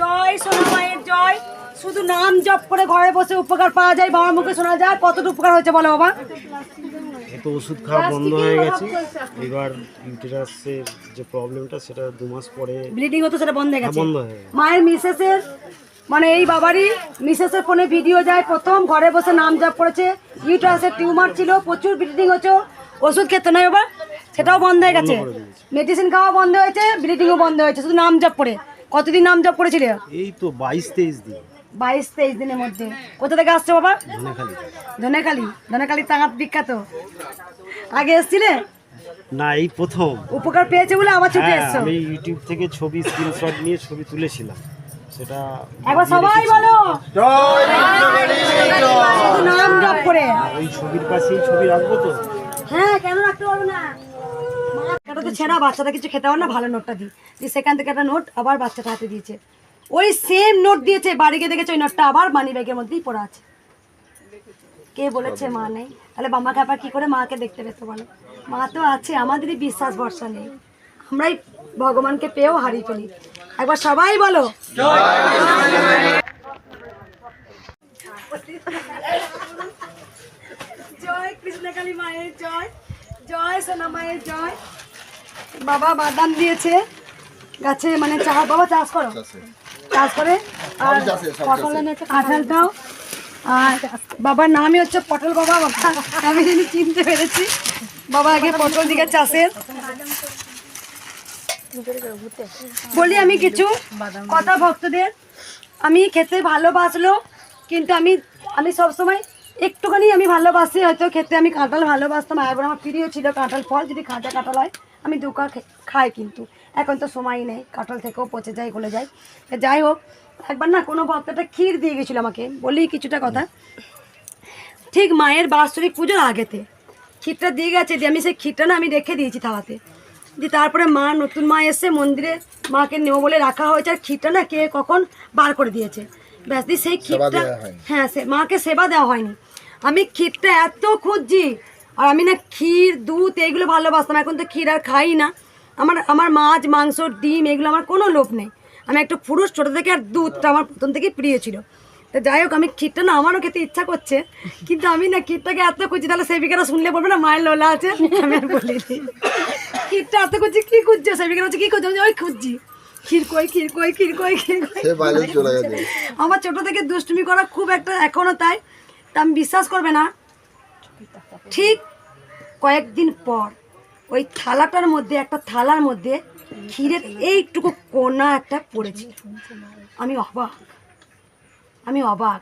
জয়। সোনা মায়ের জয়। শুধু নাম জপ করে ঘরে বসে উপকার পাওয়া যায় বাবার মুখে শোনা যায় কতটা উপকার হয়েছে বলো বাবা? এ তো ওষুধ খাওয়া বন্ধ হয়ে গেছে। এবার ইউটেরাসের যে প্রবলেমটা সেটা দু মাস পরে ব্লিডিং হতো সেটা বন্ধ হয়ে গেছে। বন্ধ হয়ে গেছে। মায়ের মিসেসের মানে এই বাবারই মিসেসের ফোনে ভিডিও যায়। প্রথম ঘরে বসে নাম জপ করেছে। ইউটারাসের টিউমার ছিল প্রচুর ব্লিডিং হচ্ছে। ওষুধ খেতে নয় বাবা সেটাও বন্ধ হয়ে গেছে। মেডিসিন খাওয়া বন্ধ হয়েছে ব্লিডিংও বন্ধ হয়েছে শুধু নাম জপ করে। কতদিন নাম জপ করেছিলে? এই তো বাইশ তেইশ দিন। বাইশ তেইশ দিনের মধ্যে। কোথা থেকে আসছে বাবা? ধনেখালি। ধনেখালি। ধনেখালি তাঁত বিখ্যাত। আগে এসছিলে? না এই প্রথম। উপকার পেয়েছে বলে আমার ছুটে হ্যাঁ এসছো। আমি ইউটিউব থেকে ছবি স্ক্রিনশট নিয়ে ছবি তুলেছিলাম। সেটা একবার সবাই বলো। নাম জপ করে। ওই ছবির পাশেই ছবি রাখব তো? হ্যাঁ কেন রাখতে পারব না? এটা তো ছেঁড়া বাচ্চাটা, কিছু খেতে পারে না ভালো নোটটা দিই। দিয়ে সেখান থেকে একটা নোট আবার বাচ্চাটা হাতে দিয়েছে। ওই সেম নোট দিয়েছে, বাড়ি গিয়ে দেখেছে ওই নোটটা আবার মানি ব্যাগের মধ্যেই পড়া আছে। কে বলেছে, মা নেই। তাহলে বাম্মাকে আবার কি করে মাকে দেখতে পেতো বলো? মা তো আছে, আমাদেরই বিশ্বাস, ভরসা নেই। আমরাই ভগবানকে পেয়েও হারিয়ে ফেলি। একবার সবাই বলো। জয় কৃষ্ণকালী মায়ের জয়। জয় সোনা মায়ের জয়। বাবা বাদাম দিয়েছে। গাছে মানে চাষ বাবা চাষ করো। চাষ করে। আর পটল এনেছে কাঁঠালটাও আর বাবার নামই হচ্ছে পটল বাবা বাবা। আমি যিনি চিনতে পেরেছি। বাবা আগে পটল দিকে চাষের। বলি আমি কিছু কথা ভক্তদের। আমি খেতে ভালোবাসলো কিন্তু আমি আমি সবসময় একটুখানি আমি ভালোবাসি হয়তো খেতে আমি কাঁঠাল ভালোবাসতাম। একবার আমার প্রিয় ছিল কাঁঠাল ফল যদি কাঁচা কাঁঠাল হয়। আমি দুকা খাই কিন্তু। এখন তো সময় নেই কাঁঠাল থেকেও পচে যায় গলে যায়। যাই হোক একবার না কোনো ভক্তটা ক্ষীর দিয়ে গেছিল আমাকে বলি কিছুটা কথা। ঠিক মায়ের বাৎসরিক পুজোর আগেতে ক্ষীরটা দিয়ে গেছে দিয়ে আমি সেই ক্ষীরটা না আমি রেখে দিয়েছি থালাতে। দিয়ে তারপরে মা নতুন মা এসে মন্দিরে মাকে নেব বলে রাখা হয়েছে আর ক্ষীরটা না কে কখন বার করে দিয়েছে। ব্যাস দিয়ে সেই ক্ষীরটা হ্যাঁ সে মাকে সেবা দেওয়া হয়নি। আমি ক্ষীরটা এত খুঁজছি আর আমি না ক্ষীর দুধ এইগুলো ভালোবাসতাম এখন তো ক্ষীর আর খাই না। আমার আমার মাছ মাংস ডিম এগুলো আমার কোনো লোভ নেই। আমি একটা পুরুষ ছোটো থেকে আর দুধটা আমার প্রথম থেকেই প্রিয় ছিল। তো যাই হোক আমি ক্ষীরটা না আমারও খেতে ইচ্ছা করছে কিন্তু আমি না ক্ষীরটাকে এত খুঁজছি তাহলে সেবিকারা শুনলে বলবে না মায়ের লোলা আছে আমি আর বলিনি। ক্ষীরটা এত করছি কী খুঁজছে? সেবিকারা হচ্ছে কী খুঁজছে? আমি ওই খুঁজছি। ক্ষীর কই ক্ষীর কই ক্ষীর কই ক্ষীর কই। আমার ছোটো থেকে দুষ্টুমি করা খুব একটা এখনও তাই। তা আমি বিশ্বাস করবে না ঠিক কয়েকদিন পর ওই থালাটার মধ্যে একটা থালার মধ্যে ক্ষীরের এইটুকু কোনা একটা পড়েছে। আমি অবাক আমি অবাক।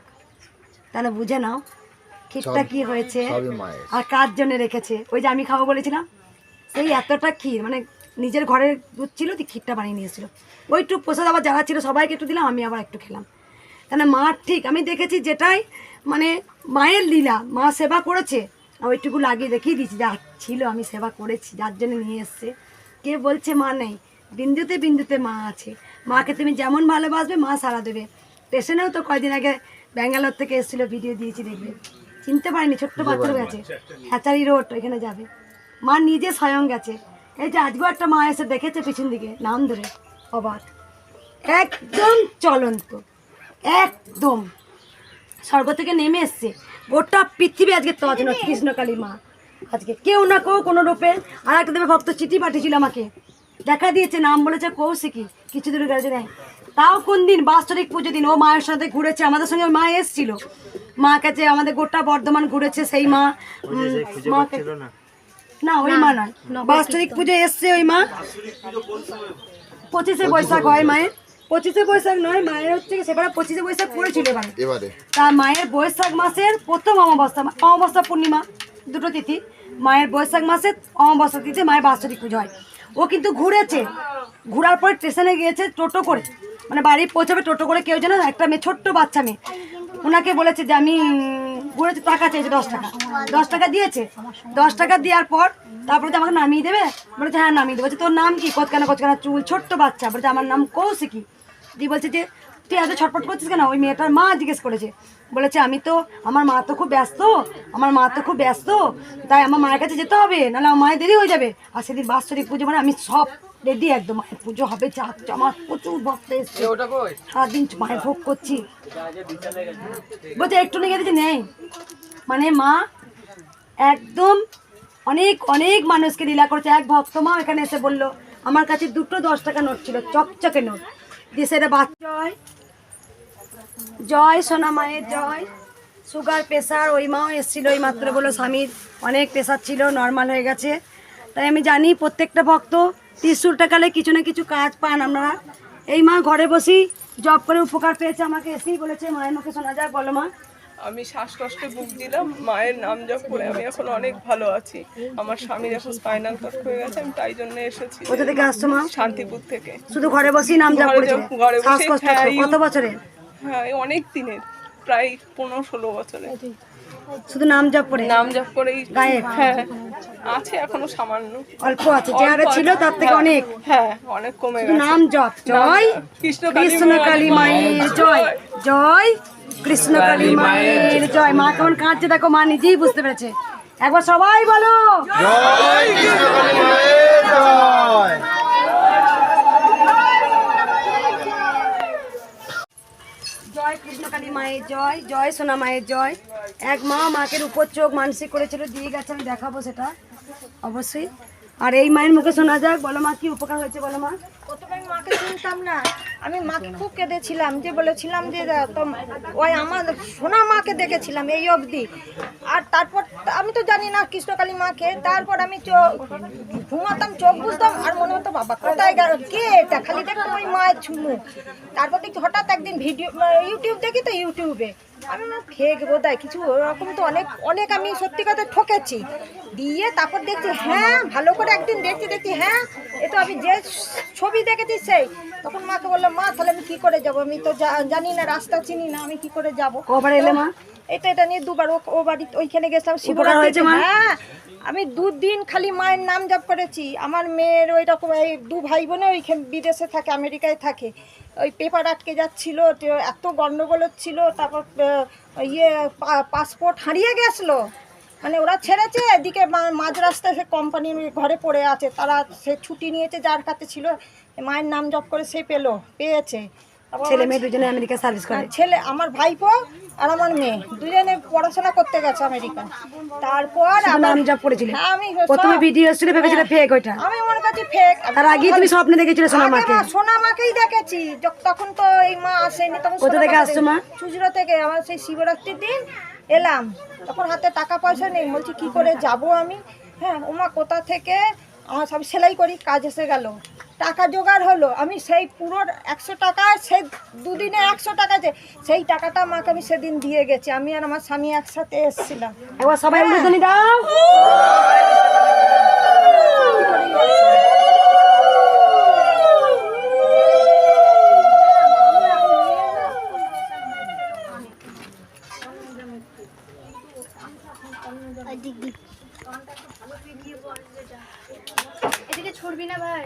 তাহলে বুঝে নাও ক্ষীরটা কি হয়েছে আর কার জন্য রেখেছে? ওই যে আমি খাব বলেছিলাম সেই এতটা ক্ষীর মানে নিজের ঘরের দুধ ছিল তুই ক্ষীরটা বানিয়ে নিয়েছিল। ওইটুকু প্রসাদ আবার যারা ছিল সবাইকে একটু দিলাম আমি আবার একটু খেলাম। তাহলে মা ঠিক আমি দেখেছি যেটাই মানে মায়ের লীলা মা সেবা করেছে। ওইটুকু লাগিয়ে দেখিয়ে দিয়েছি যা ছিল আমি সেবা করেছি যার জন্য নিয়ে এসছে। কে বলছে মা নেই? বিন্দুতে বিন্দুতে মা আছে। মাকে তুমি যেমন ভালোবাসবে মা সারা দেবে। স্টেশনেও তো কয়দিন আগে ব্যাঙ্গালোর থেকে এসেছিল ভিডিও দিয়েছি দেখবে। চিনতে পারিনি ছোট্ট বাচ্চারও গেছে। হ্যাচারি রোড ওইখানে যাবে। মা নিজে স্বয়ং গেছে। এই যে আজকেও একটা মা এসে দেখেছে পিছন দিকে নাম ধরে অবাক একদম চলন্ত। একদম। স্বর্গ থেকে নেমে এসছে। গোটা পৃথিবী আজকে তজন কৃষ্ণকালী মা। আজকে কেউ না কেউ কোনো রূপে আর একটা দেবে ভক্ত চিঠি পাঠিয়েছিল আমাকে। দেখা দিয়েছে নাম বলেছে কৌশিকী। কিছু দূরে গেছে নেই। তাও কোন দিন বাৎসরিক পুজো দিন ও মায়ের সাথে ঘুরেছে আমাদের সঙ্গে ওই মা এসেছিল। মা কাছে আমাদের গোটা বর্ধমান ঘুরেছে সেই মা। মাকে না? ওই মা নয়। বাৎসরিক পুজো এসছে ওই মা। পঁচিশে বৈশাখ হয় মায়ের। পঁচিশে বৈশাখ নয় মায়ের হচ্ছে সেবার পঁচিশে বৈশাখ পড়েছিল এবার। এবারে। তা মায়ের বৈশাখ মাসের প্রথম অমাবস্যা অমাবস্যা পূর্ণিমা দুটো তিথি। মায়ের বৈশাখ মাসের অমাবস্যা তিথি মায়ের বাৎসরিক পুজো হয়। ও কিন্তু ঘুরেছে। ঘোরার পরে স্টেশনে গিয়েছে টোটো করে। মানে বাড়ি পৌঁছাবে টোটো করে কেউ যেন একটা মেয়ে ছোট্ট বাচ্চা মেয়ে। ওনাকে বলেছে যে আমি ঘুরেছি টাকা চেয়েছে দশ টাকা। দশ টাকা দিয়েছে। দশ টাকা দেওয়ার পর তারপরে যে আমাকে নামিয়ে দেবে? বলেছে হ্যাঁ নামিয়ে দেবো। বলছে, তোর নাম কি? কতখানা কতখানা চুল ছোট্ট বাচ্চা। বলছে আমার নাম কৌশিকী। দিয়ে বলছে যে তুই এত ছটপট করছিস কেন? ওই মেয়েটার মা জিজ্ঞেস করেছে। বলেছে আমি তো আমার মা তো খুব ব্যস্ত আমার মা তো খুব ব্যস্ত তাই আমার মায়ের কাছে যেতে হবে নাহলে আমার মায়ের দেরি হয়ে যাবে। আর সেদিন বাৎসরিক পুজো মানে আমি সব রেডি একদম মায়ের পুজো হবে চাক আমার প্রচুর ভক্ত এসছে। সারাদিন মায়ের ভোগ করছি। বলছে একটু নিয়ে গেছে নেই। মানে মা একদম অনেক অনেক মানুষকে লীলা করেছে। এক ভক্ত মা এখানে এসে বলল আমার কাছে দুটো দশ টাকা নোট ছিল চকচকে নোট। সেটা বাচ্চা জয়। জয় সোনা মায়ের জয়। সুগার প্রেশার ওই মাও এসেছিল ওই মাত্র বলো স্বামীর অনেক প্রেশার ছিল নর্মাল হয়ে গেছে। তাই আমি জানি প্রত্যেকটা ভক্ত ত্রিশুল টাকালে কিছু না কিছু কাজ পান। আপনারা এই মা ঘরে বসি জব করে উপকার পেয়েছে আমাকে এসেই বলেছে, মায়ের মুখে শোনা যাক, বলো মা। আমি শ্বাসকষ্টে ভুগছিলাম মায়ের নাম জপ করে আমি এখন অনেক ভালো আছি। আমার স্বামীর এখন স্পাইনাল কট হয়ে গেছে আমি তাই জন্য এসেছি। কোথা থেকে আসছো মা? শান্তিপুর থেকে। শুধু ঘরে বসেই নাম জপ ঘরে ঘরে হ্যাঁ, কত বছরের? হ্যাঁ অনেক দিনের প্রায় পনেরো ষোলো বছরে শুধু নাম জপ করে? নাম জপ করেই গায়েব? হ্যাঁ আছে এখনও সামান্য। অল্প আছে যে আরে ছিল তার থেকে অনেক। হ্যাঁ অনেক কমে গেছে। নাম জপ। জয় কৃষ্ণ কালী মায়ের জয়। জয় কৃষ্ণ কালী মায়ের জয়। মা কেমন কাঁদছে দেখো মা নিজেই বুঝতে পেরেছে। একবার সবাই বলো। জয় কৃষ্ণকালী মায়ের জয়। জয় কৃষ্ণকালী মায়ের জয় জয় সোনা মায়ের জয়। এক মা মাকে উপর চোখ মানসিক করেছিল দিয়ে গেছে আমি দেখাবো সেটা। অবশ্যই। আর এই মায়ের মুখে শোনা যাক বলো মা কি উপকার হয়েছে বলো মা? মাকে না। আমি মাকে খুব কেঁদেছিলাম, যে বলেছিলাম যে ওই আমার সোনা মাকে দেখেছিলাম এই অবধি। আর তারপর কৃষ্ণকালী মাকে, তারপর আমি ঘুমাতাম, চোখ বুঝতাম আর মনে হতো, বাবা, কোথায় গেল? কে এটা? খালি দেখতাম ওই মায়ের মুখ তারপর দেখি হঠাৎ একদিন ভিডিও ইউটিউব দেখি তো ইউটিউবে আমি না ফেক বোধহয় কিছু ওরকম তো অনেক অনেক আমি সত্যি কথা ঠকেছি। দিয়ে তারপর দেখছি হ্যাঁ ভালো করে একদিন দেখছি দেখছি হ্যাঁ এ তো আমি যে ছবি দেখেছি সেই। তখন মাকে বললাম, মা, তাহলে আমি কি করে যাব? আমি তো জানি না, রাস্তা চিনি না, আমি কি করে যাব? এলে মা? এটা এটা নিয়ে দুবার ও ও বাড়ি ওইখানে গেছিলাম মা? হ্যাঁ আমি দুদিন খালি মায়ের নাম জপ করেছি। আমার মেয়ের ওই রকম এই দু ভাই বোনে ওইখানে বিদেশে থাকে আমেরিকায় থাকে। ওই পেপার আটকে যাচ্ছিল এত গন্ডগোল হচ্ছিল তারপর ইয়ে পাসপোর্ট হারিয়ে গেছিল। মানে ওরা ছেড়েছে এদিকে মাঝ রাস্তায় সে কোম্পানির ঘরে পড়ে আছে। তারা সে ছুটি নিয়েছে যার কাছে ছিল মায়ের নাম জপ করে সে পেল পেয়েছে। ছেলে মেয়ে দুজনে আমেরিকা সার্ভিস করে। ছেলে আমার ভাইপো আর আমার মেয়ে দুজনে পড়াশোনা করতে গেছে আমেরিকা। তারপর শুধু আবার- নাম জপ করেছিলে? হ্যাঁ, আমি প্রথমে ভিডিও এসেছিল ভেবেছিলে ফেক ওইটা। আমি মনে করছি ফেক তার আগেই তুমি স্বপ্নে দেখেছিলে সোনা আগে মাকে সোনা মাকেই দেখেছি। তখন তো এই মা আসেনি তখন কোথা থেকে আসছো মা? দেখি। থেকে আমার সেই শিবরাত্রির দিন এলাম। তখন হাতে টাকা পয়সা নেই বলছি কি করে যাব আমি? হ্যাঁ ওমা কোথা থেকে? আমার সব সেলাই করি কাজ এসে গেল। টাকা জোগাড় হলো আমি সেই পুরো একশো টাকা সেই দুদিনে একশো টাকা যে সেই টাকাটা আমাকে আমি সেদিন দিয়ে গেছি আমি আর আমার স্বামী একসাথে এসেছিলাম। একবার সবাই উলুধ্বনি দাও। এদিকে ছড়বি না ভাই।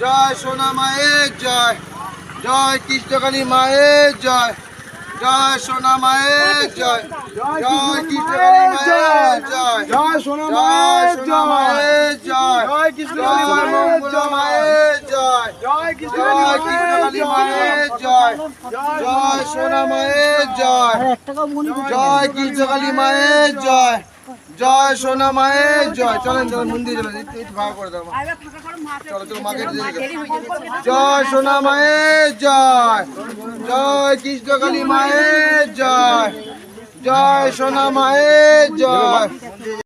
জয় সোনা মায়ের জয় জয় কৃষ্ণকালী মায়ের জয় জয় সোনা মায়ের জয় জয় কৃষ্ণকালী মায়ের জয় জয় সোনা মায়ের জয় জয় কৃষ্ণকালী জয় মায়ের মঙ্গলা মায়ের জয় জয় জয় কৃষ্ণকালী মায়ের জয় জয় সোনা মায়ের জয় জয় কৃষ্ণকালী মায়ের জয় জয় সোনা মায়ের জয়। চলেন চলেন মন্দির চলেন। ভাগ করে দাও চলো চলো মাকে একটু দেখে দাও। জয় সোনা মায়ের জয়। জয় কৃষ্ণকালী মায়ের জয়। জয় সোনা মায়ের জয়।